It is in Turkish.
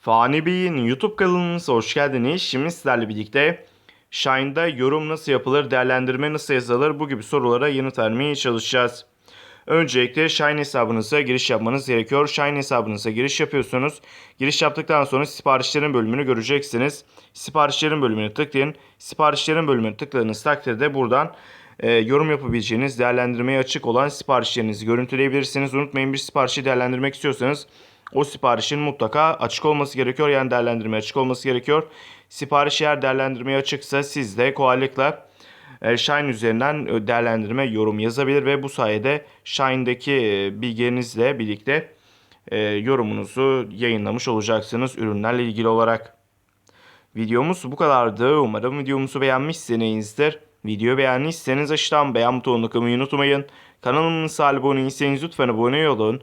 Fani Bey'in YouTube kanalımıza hoş geldiniz. Şimdi sizlerle birlikte Shine'da yorum nasıl yapılır, değerlendirme nasıl yazılır bu gibi sorulara yanıt vermeye çalışacağız. Öncelikle Shine hesabınıza giriş yapmanız gerekiyor. Shine hesabınıza giriş yapıyorsunuz. Giriş yaptıktan sonra siparişlerin bölümünü göreceksiniz. Siparişlerin bölümünü tıklayın. Siparişlerin bölümünü tıkladığınız takdirde buradan e, yorum yapabileceğiniz, değerlendirmeye açık olan siparişlerinizi görüntüleyebilirsiniz. Unutmayın bir siparişi değerlendirmek istiyorsanız o siparişin mutlaka açık olması gerekiyor. Yani değerlendirmeye açık olması gerekiyor. Sipariş eğer değerlendirmeye açıksa siz de kolaylıkla e, Shine üzerinden e, değerlendirme yorum yazabilir ve bu sayede Shine'daki e, bilgilerinizle birlikte yorumunuzu yayınlamış olacaksınız ürünlerle ilgili olarak. Videomuz bu kadardı. Umarım videomuzu beğenmişsinizdir. Videoyu beğendiyseniz aşağıdan beğen butonuna kılmayı unutmayın. Kanalımıza abone değilseniz lütfen abone olun.